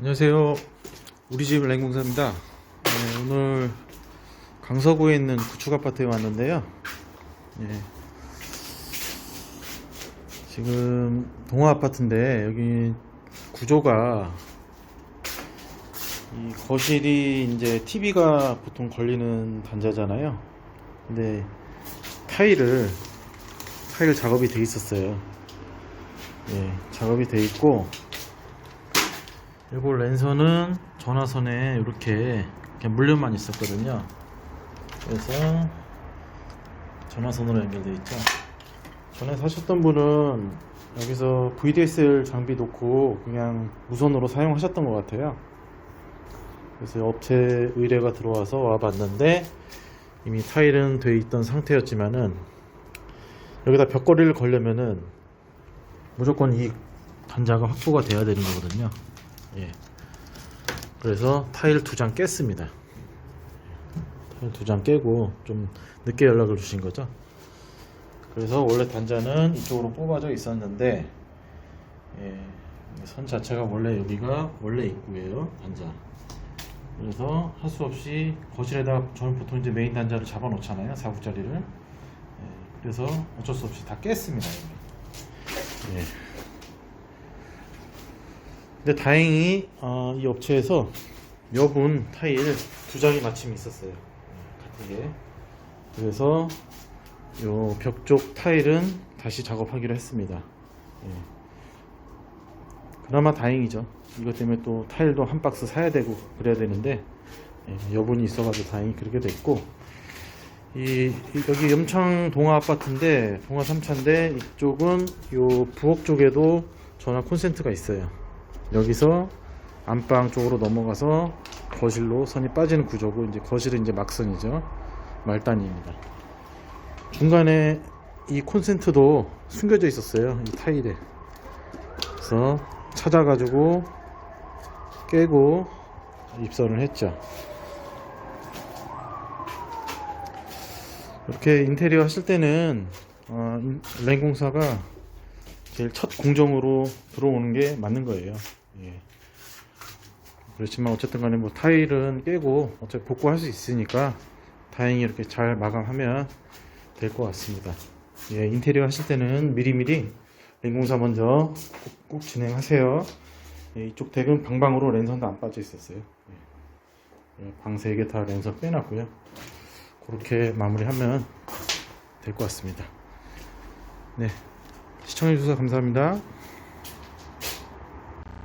안녕하세요. 우리 집 랭공사입니다. 네, 오늘 강서구에 있는 구축 아파트에 왔는데요. 예. 지금 동화 아파트인데 여기 구조가 이 거실이 이제 TV가 보통 걸리는 단자잖아요. 근데 타일을 타일 작업이 돼 있었어요. 예, 작업이 돼 있고 그리고 랜선은 전화선에 이렇게, 이렇게 물려만 있었거든요. 그래서 전화선으로 연결되어 있죠. 전에 사셨던 분은 여기서 VDSL 장비 놓고 그냥 무선으로 사용하셨던 것 같아요. 그래서 업체 의뢰가 들어와서 와봤는데 이미 타일은 돼 있던 상태였지만은 여기다 벽걸이를 걸려면은 무조건 이 단자가 확보가 돼야 되는 거거든요. 예. 그래서 타일 두 장 깼습니다. 타일 두 장 깨고 좀 늦게 연락을 주신 거죠. 그래서 원래 단자는 이쪽으로 뽑아져 있었는데 예, 선 자체가 원래 여기가 원래 입구예요 단자. 그래서 할 수 없이 거실에다 저는 보통 이제 메인 단자를 잡아 놓잖아요 4구짜리를. 예, 그래서 어쩔 수 없이 다 깼습니다. 예. 근데 다행히 어, 이 업체에서 여분 타일 두 장이 마침 있었어요. 네, 같은 게. 그래서 요 벽 쪽 타일은 다시 작업하기로 했습니다. 예. 그나마 다행이죠. 이것 때문에 또 타일도 한 박스 사야 되고 그래야 되는데 예, 여분이 있어가지고 다행히 그렇게 됐고 이, 이- 여기 염창 동화 아파트인데 동화 3차인데 이쪽은 요 부엌 쪽에도 전화 콘센트가 있어요. 여기서 안방 쪽으로 넘어가서 거실로 선이 빠지는 구조고 이제 거실은 이제 막선이죠. 말단입니다. 중간에 이 콘센트도 숨겨져 있었어요. 이 타일에. 그래서 찾아가지고 깨고 입선을 했죠. 이렇게 인테리어 하실 때는 어, 인- 랭공사가 제일 첫 공정으로 들어오는 게 맞는 거예요. 예. 그렇지만 어쨌든 간에 뭐 타일은 깨고 어차피 복구할 수 있으니까 다행히 이렇게 잘 마감하면 될 것 같습니다. 예, 인테리어 하실 때는 미리미리 랭공사 먼저 꼭, 꼭 진행하세요. 예, 이쪽 덱은 방방으로 랜선도 안 빠져 있었어요. 예. 예, 방 3개 다 랜선 빼놨고요. 그렇게 마무리하면 될 것 같습니다. 네. 시청해주셔서 감사합니다.